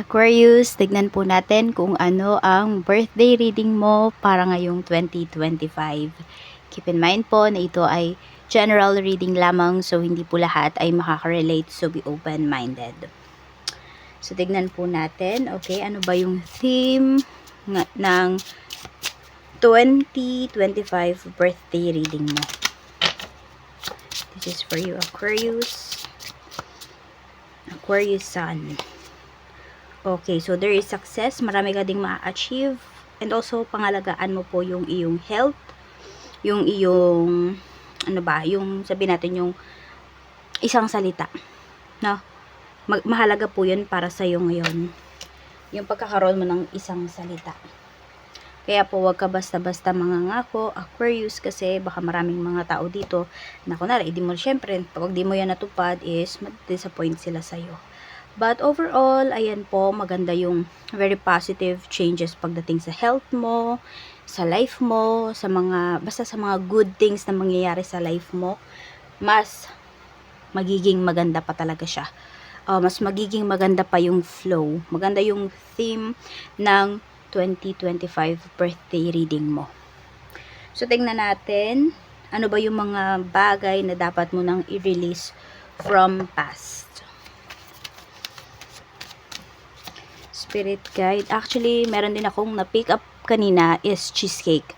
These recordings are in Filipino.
Aquarius, tignan po natin kung ano ang birthday reading mo para ngayong 2025. Keep in mind po na ito ay general reading lamang so hindi po lahat ay makaka-relate so be open-minded. So tignan po natin, okay, ano ba yung theme nga, ng 2025 birthday reading mo. This is for you Aquarius. Aquarius Sun. Okay, so there is success. Marami ka ding ma-achieve. And also, pangalagaan mo po yung iyong health. Yung iyong, ano ba, yung sabi natin yung isang salita. No? Mag- mahalaga po yun para sa iyo ngayon. Yung pagkakaroon mo ng isang salita. Kaya po, wag ka basta-basta mangangako, Aquarius, kasi baka maraming mga tao dito na kunwari, hindi mo, syempre, pag di mo yan natupad is, disappoint sila sa'yo. But overall, ayan po, maganda yung very positive changes pagdating sa health mo, sa life mo, sa mga, basta sa mga good things na mangyayari sa life mo, mas magiging maganda pa talaga siya. Uh, mas magiging maganda pa yung flow. Maganda yung theme ng 2025 birthday reading mo. So, tingnan natin, ano ba yung mga bagay na dapat mo nang i-release from past. Spirit guide. Actually, meron din akong na-pick up kanina is cheesecake.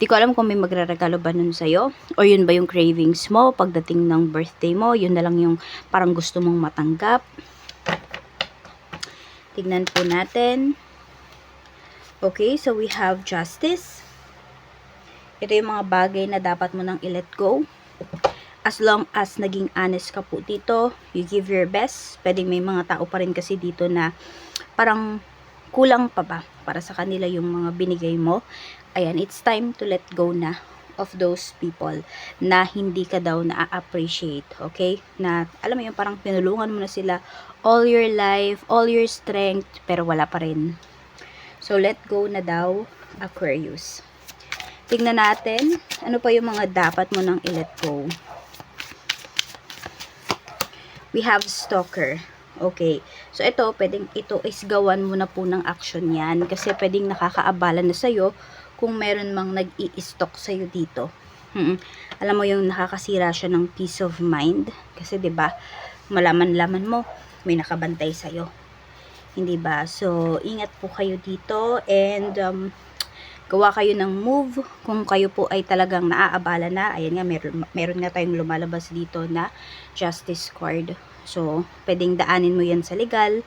Di ko alam kung may magre-regalo ba nun sa'yo. O yun ba yung cravings mo pagdating ng birthday mo. Yun na lang yung parang gusto mong matanggap. Tignan po natin. Okay, so we have justice. Ito yung mga bagay na dapat mo nang i-let go. As long as naging honest ka po dito, you give your best. Pwedeng may mga tao pa rin kasi dito na parang kulang pa ba para sa kanila yung mga binigay mo. Ayan, it's time to let go na of those people na hindi ka daw na-appreciate, okay? Na, alam mo yung parang pinulungan mo na sila all your life, all your strength, pero wala pa rin. So, let go na daw, Aquarius. Tignan natin, ano pa yung mga dapat mo nang i-let go. We have stalker. Okay. So, ito, pwedeng ito is gawan mo na po ng action yan. Kasi pwedeng nakakaabala na sa'yo kung meron mang nag-i-stalk sa'yo dito. Hmm. Alam mo yung nakakasira siya ng peace of mind. Kasi, ba malaman-laman mo, may nakabantay sa'yo. Hindi ba? So, ingat po kayo dito and um, gawa kayo ng move kung kayo po ay talagang naaabala na. Ayan nga, meron, meron nga tayong lumalabas dito na justice card. So, pwedeng daanin mo yan sa legal.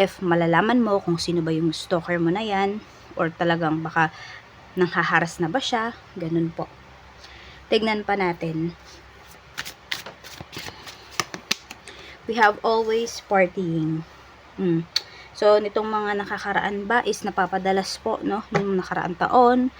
If malalaman mo kung sino ba yung stalker mo na yan, or talagang baka nanghaharas na ba siya, ganun po. Tignan pa natin. We have always partying. Hmm. So, nitong mga nakakaraan ba is napapadalas po, no? Yung nakaraan taon,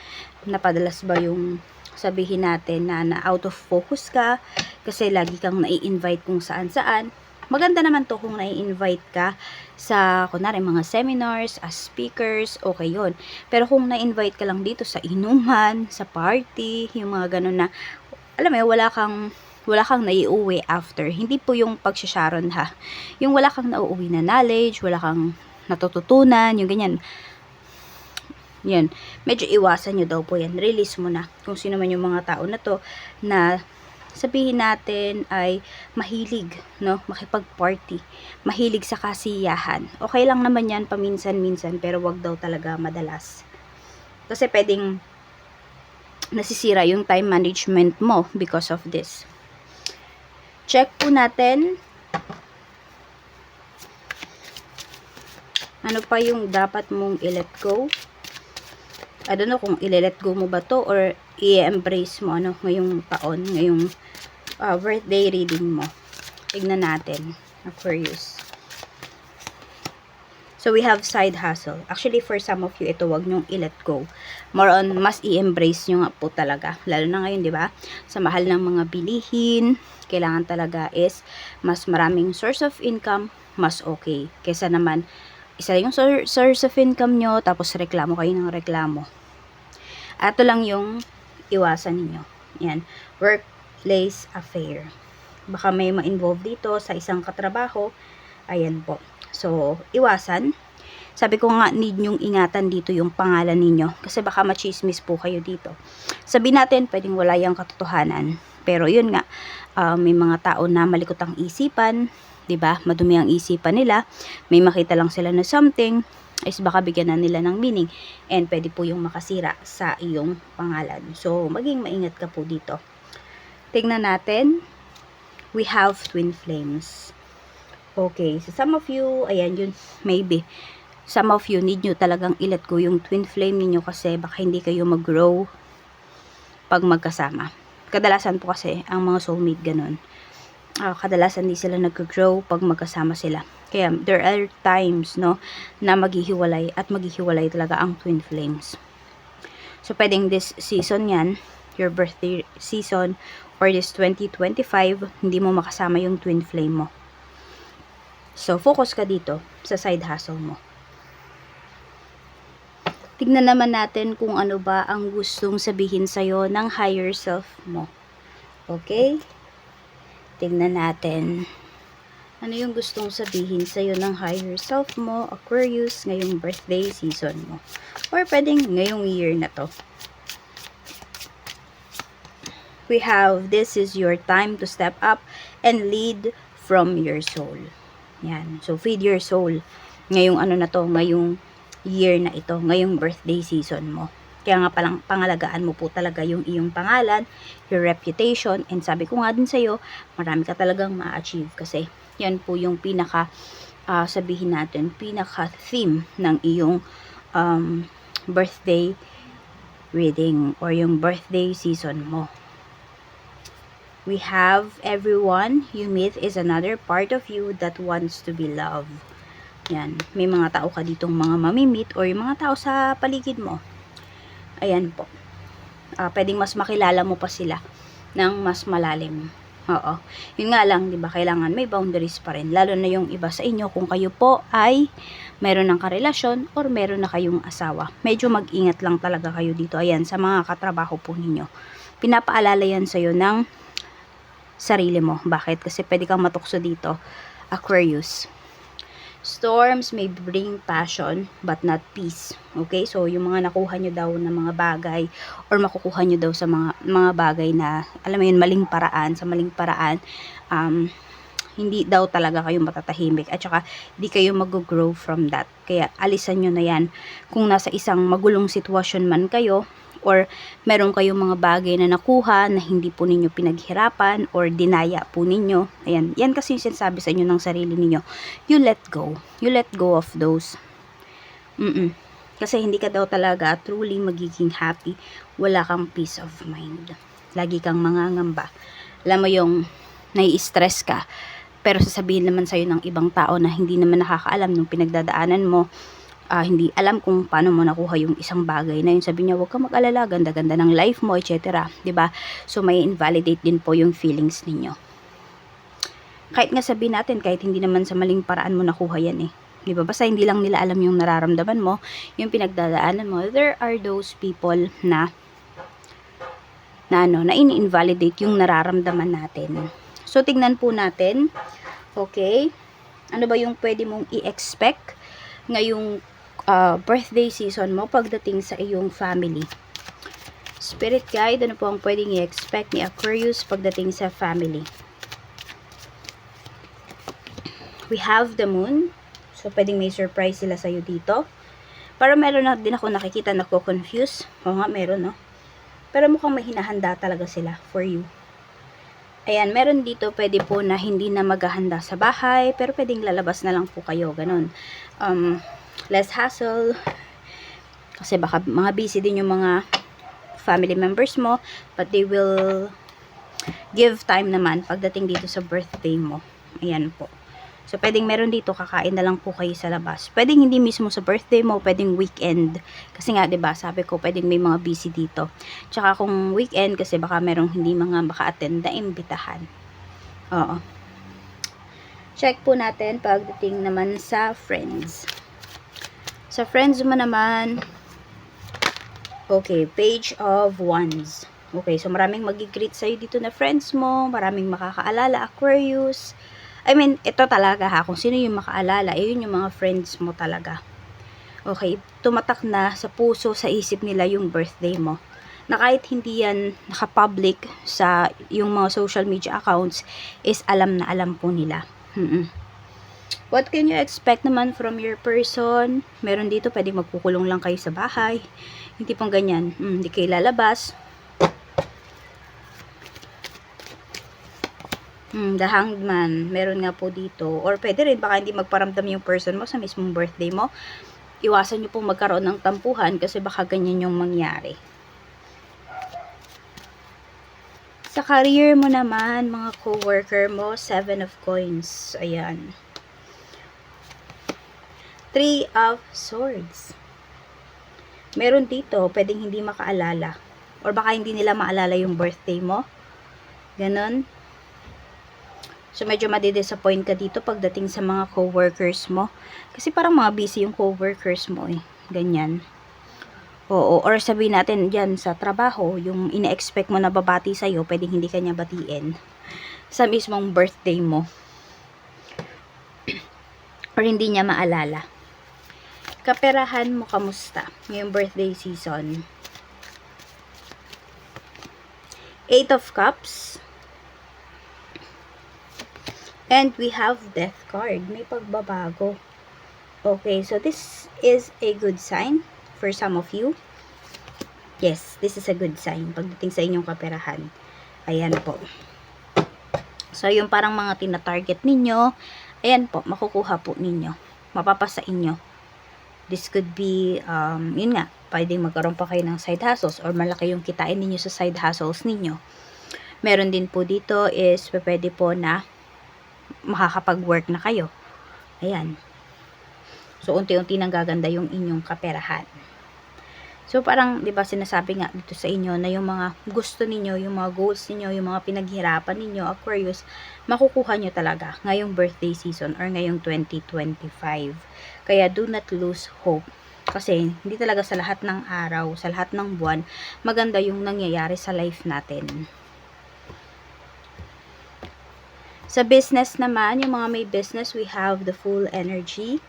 napadalas ba yung sabihin natin na, na out of focus ka kasi lagi kang nai-invite kung saan-saan. Maganda naman to kung nai-invite ka sa, kunwari, mga seminars, as speakers, okay yon Pero kung na-invite ka lang dito sa inuman, sa party, yung mga ganun na, alam mo, wala kang wala kang naiuwi after. Hindi po yung pagsasharon ha. Yung wala kang nauuwi na knowledge, wala kang natututunan, yung ganyan. Yan. Medyo iwasan nyo daw po yan. Release mo na. Kung sino man yung mga tao na to na sabihin natin ay mahilig, no? Makipag-party. Mahilig sa kasiyahan. Okay lang naman yan paminsan-minsan pero wag daw talaga madalas. Kasi pwedeng nasisira yung time management mo because of this. Check po natin ano pa yung dapat mong i-let go. I don't know kung i-let go mo ba to or i-embrace mo ano ngayong taon, ngayong uh, birthday reading mo. Tignan natin. Aquarius. So, we have side hustle. Actually, for some of you, ito wag nyong i-let go. More on, mas i-embrace nyo nga po talaga. Lalo na ngayon, di ba? Sa mahal ng mga bilihin, kailangan talaga is mas maraming source of income, mas okay. Kesa naman, isa yung source of income nyo, tapos reklamo kayo ng reklamo. Ato lang yung iwasan ninyo. Yan. Workplace affair. Baka may ma-involve dito sa isang katrabaho. Ayan po. So, iwasan. Sabi ko nga, need nyong ingatan dito yung pangalan ninyo. Kasi baka machismis po kayo dito. Sabi natin, pwedeng wala yung katotohanan. Pero yun nga, ah, may mga tao na malikot ang isipan, 'di ba? Madumi ang isipan nila. May makita lang sila na something, is baka bigyan na nila ng meaning and pwede po yung makasira sa iyong pangalan. So, maging maingat ka po dito. Tingnan natin. We have twin flames. Okay, so some of you, ayan yun, maybe. Some of you need nyo talagang ilet go yung twin flame ninyo kasi baka hindi kayo mag-grow pag magkasama. Kadalasan po kasi ang mga soulmate ganun. Ah, kadalasan di sila nag-grow pag magkasama sila. Kaya there are times no na maghihiwalay at maghihiwalay talaga ang twin flames. So pwedeng this season yan, your birthday season or this 2025, hindi mo makasama yung twin flame mo. So focus ka dito sa side hustle mo. Tignan naman natin kung ano ba ang gustong sabihin sa'yo ng higher self mo. Okay? Tignan natin. Ano yung gustong sabihin sa'yo ng higher self mo, Aquarius, ngayong birthday season mo. Or pwedeng ngayong year na to. We have, this is your time to step up and lead from your soul. Yan. So, feed your soul. Ngayong ano na to, ngayong year na ito, ngayong birthday season mo. Kaya nga palang pangalagaan mo po talaga yung iyong pangalan, your reputation, and sabi ko nga din sa'yo, marami ka talagang ma-achieve kasi yan po yung pinaka, ah, sabihin natin, pinaka theme ng iyong um, birthday reading or yung birthday season mo. We have everyone you meet is another part of you that wants to be loved. Yan. May mga tao ka ditong mga mamimit or yung mga tao sa paligid mo. Ayan po. Ah, pwedeng mas makilala mo pa sila ng mas malalim. Oo. Yun nga lang, di ba, kailangan may boundaries pa rin. Lalo na yung iba sa inyo kung kayo po ay meron ng karelasyon or meron na kayong asawa. Medyo mag-ingat lang talaga kayo dito. Ayan, sa mga katrabaho po ninyo. Pinapaalala yan sa'yo ng sarili mo. Bakit? Kasi pwede kang matukso dito. Aquarius. Storms may bring passion but not peace. Okay? So, yung mga nakuha nyo daw na mga bagay or makukuha nyo daw sa mga mga bagay na, alam mo yun, maling paraan, sa maling paraan, um, hindi daw talaga kayo matatahimik at saka hindi kayo mag-grow from that. Kaya alisan nyo na yan kung nasa isang magulong sitwasyon man kayo or meron kayong mga bagay na nakuha na hindi po ninyo pinaghirapan or dinaya po ninyo. Ayan, yan kasi yung sinasabi sa inyo ng sarili ninyo. You let go. You let go of those. Mm Kasi hindi ka daw talaga truly magiging happy. Wala kang peace of mind. Lagi kang mangangamba. Alam mo yung nai-stress ka. Pero sasabihin naman sa'yo ng ibang tao na hindi naman nakakaalam ng pinagdadaanan mo ah, hindi alam kung paano mo nakuha yung isang bagay na yun. Sabi niya, huwag kang mag-alala, ganda-ganda ng life mo, etc. ba So, may invalidate din po yung feelings ninyo. Kahit nga sabihin natin, kahit hindi naman sa maling paraan mo nakuha yan eh. 'Di ba Basta hindi lang nila alam yung nararamdaman mo, yung pinagdadaanan mo. There are those people na na ano, na ini-invalidate yung nararamdaman natin. So, tignan po natin. Okay? Ano ba yung pwede mong i-expect ngayong uh, birthday season mo pagdating sa iyong family. Spirit guide, ano po ang pwedeng i-expect ni Aquarius pagdating sa family? We have the moon. So, pwedeng may surprise sila sa'yo dito. Pero meron na din ako nakikita na confuse Oo nga, meron, no? Pero mukhang may talaga sila for you. Ayan, meron dito pwede po na hindi na maghahanda sa bahay, pero pwedeng lalabas na lang po kayo, ganun. Um, less hassle, kasi baka mga busy din yung mga family members mo, but they will give time naman pagdating dito sa birthday mo. Ayan po. So, pwedeng meron dito, kakain na lang po kayo sa labas. Pwedeng hindi mismo sa birthday mo, pwedeng weekend. Kasi nga, 'di ba sabi ko, pwedeng may mga busy dito. Tsaka kung weekend, kasi baka merong hindi mga maka-attend na imbitahan. Oo. Check po natin pagdating naman sa friends. Sa friends mo naman, okay, page of wands. Okay, so maraming mag-greet sa'yo dito na friends mo, maraming makakaalala, Aquarius, I mean, ito talaga ha, kung sino yung makaalala, eh, yun yung mga friends mo talaga. Okay, tumatak na sa puso, sa isip nila yung birthday mo. Na kahit hindi yan nakapublic sa yung mga social media accounts, is alam na alam po nila. Mm-mm. What can you expect naman from your person? Meron dito, pwede magkukulong lang kayo sa bahay. Hindi pong ganyan. Mm, hindi kayo lalabas. Mm, the hanged man, meron nga po dito. Or pwede rin, baka hindi magparamdam yung person mo sa mismong birthday mo. Iwasan nyo pong magkaroon ng tampuhan kasi baka ganyan yung mangyari. Sa career mo naman, mga co-worker mo, seven of coins. Ayan. Three of swords. Meron dito, pwedeng hindi makaalala. Or baka hindi nila maalala yung birthday mo. Ganon. So, medyo madidisappoint ka dito pagdating sa mga co-workers mo. Kasi parang mga busy yung co-workers mo eh. Ganyan. Oo, or sabihin natin dyan sa trabaho, yung ina-expect mo na babati sa'yo, pwedeng hindi kanya batiin. Sa mismong birthday mo. or hindi niya maalala. Kaperahan mo kamusta ngayong birthday season? Eight of Cups. And we have Death card. May pagbabago. Okay, so this is a good sign for some of you. Yes, this is a good sign pagdating sa inyong kaperahan. Ayan po. So, yung parang mga tina-target ninyo, ayan po, makukuha po ninyo. Mapapasa inyo. This could be, um, yun nga, pwedeng magkaroon pa kayo ng side hustles or malaki yung kitain ninyo sa side hustles ninyo. Meron din po dito is pwede po na makakapag-work na kayo. Ayan. So, unti-unti nang gaganda yung inyong kaperahan. So, parang, di ba, sinasabi nga dito sa inyo na yung mga gusto ninyo, yung mga goals ninyo, yung mga pinaghirapan ninyo, Aquarius, makukuha nyo talaga ngayong birthday season or ngayong 2025. Kaya, do not lose hope. Kasi, hindi talaga sa lahat ng araw, sa lahat ng buwan, maganda yung nangyayari sa life natin. Sa business naman, yung mga may business, we have the full energy.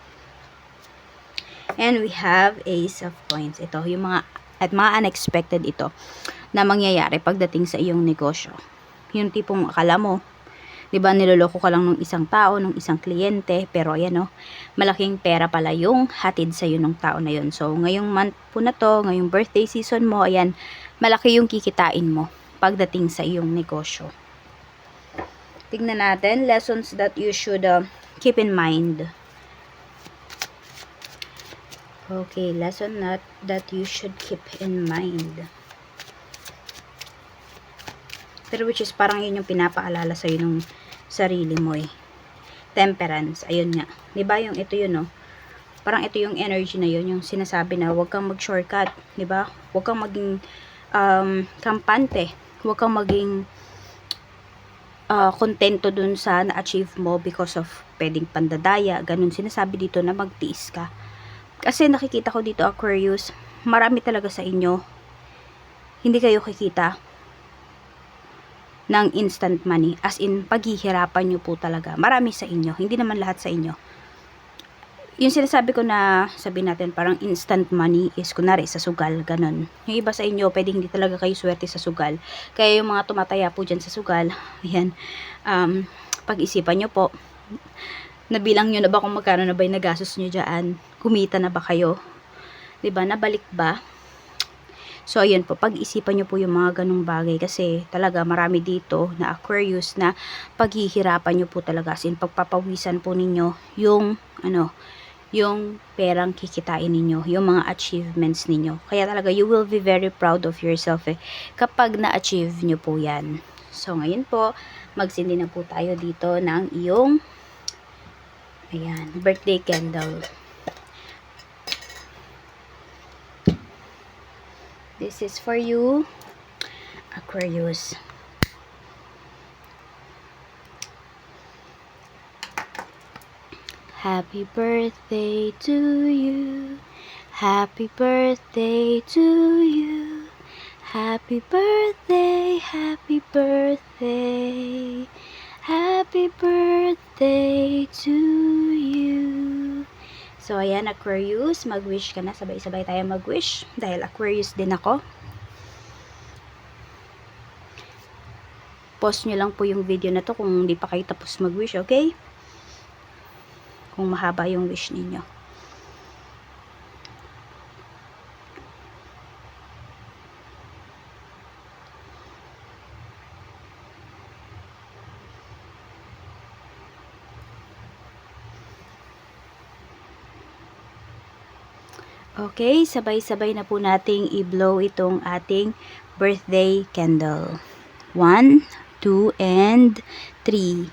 And we have Ace of Coins. Ito, yung mga, at mga unexpected ito na mangyayari pagdating sa iyong negosyo. Yung tipong akala mo, di ba niloloko ka lang ng isang tao, ng isang kliyente, pero ayan o, malaking pera pala yung hatid sa iyo ng tao na yun. So, ngayong month po na to, ngayong birthday season mo, ayan, malaki yung kikitain mo pagdating sa iyong negosyo. Tignan natin, lessons that you should uh, keep in mind. Okay, lesson that, that you should keep in mind. Pero which is parang yun yung pinapaalala sa'yo ng sarili mo eh. Temperance, ayun nga. 'Di ba yung ito yun no? Parang ito yung energy na yun, yung sinasabi na huwag kang mag-shortcut, 'di ba? Huwag kang maging um, kampante. Huwag kang maging uh, kontento dun sa na-achieve mo because of pwedeng pandadaya, ganun sinasabi dito na magtiis ka. Kasi nakikita ko dito Aquarius, marami talaga sa inyo hindi kayo kikita ng instant money. As in, paghihirapan nyo po talaga. Marami sa inyo. Hindi naman lahat sa inyo. Yung sinasabi ko na, sabi natin, parang instant money is kunari sa sugal, ganun. Yung iba sa inyo, pwede hindi talaga kayo swerte sa sugal. Kaya yung mga tumataya po dyan sa sugal, ayan, um, pag-isipan nyo po, nabilang nyo na ba kung magkano na ba yung nagastos nyo dyan? Kumita na ba kayo? 'Di ba Nabalik ba? So, ayun po, pag-isipan nyo po yung mga ganong bagay kasi talaga marami dito na Aquarius na paghihirapan nyo po talaga. As in, pagpapawisan po ninyo yung, ano, yung perang kikitain ninyo, yung mga achievements ninyo. Kaya talaga, you will be very proud of yourself eh, kapag na-achieve nyo po yan. So, ngayon po, magsindi na po tayo dito ng iyong, ayan, birthday candle. This is for you, Aquarius. Happy birthday to you. Happy birthday to you. Happy birthday, happy birthday. Happy birthday to you. So, ayan, Aquarius. Mag-wish ka na. Sabay-sabay tayo mag-wish. Dahil Aquarius din ako. Pause nyo lang po yung video na to kung hindi pa kayo tapos mag-wish, okay? Kung mahaba yung wish ninyo. Okay, sabay-sabay na po nating i-blow itong ating birthday candle. 1, 2, and 3.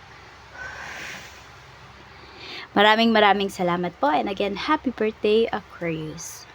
Maraming maraming salamat po and again, happy birthday Aquarius.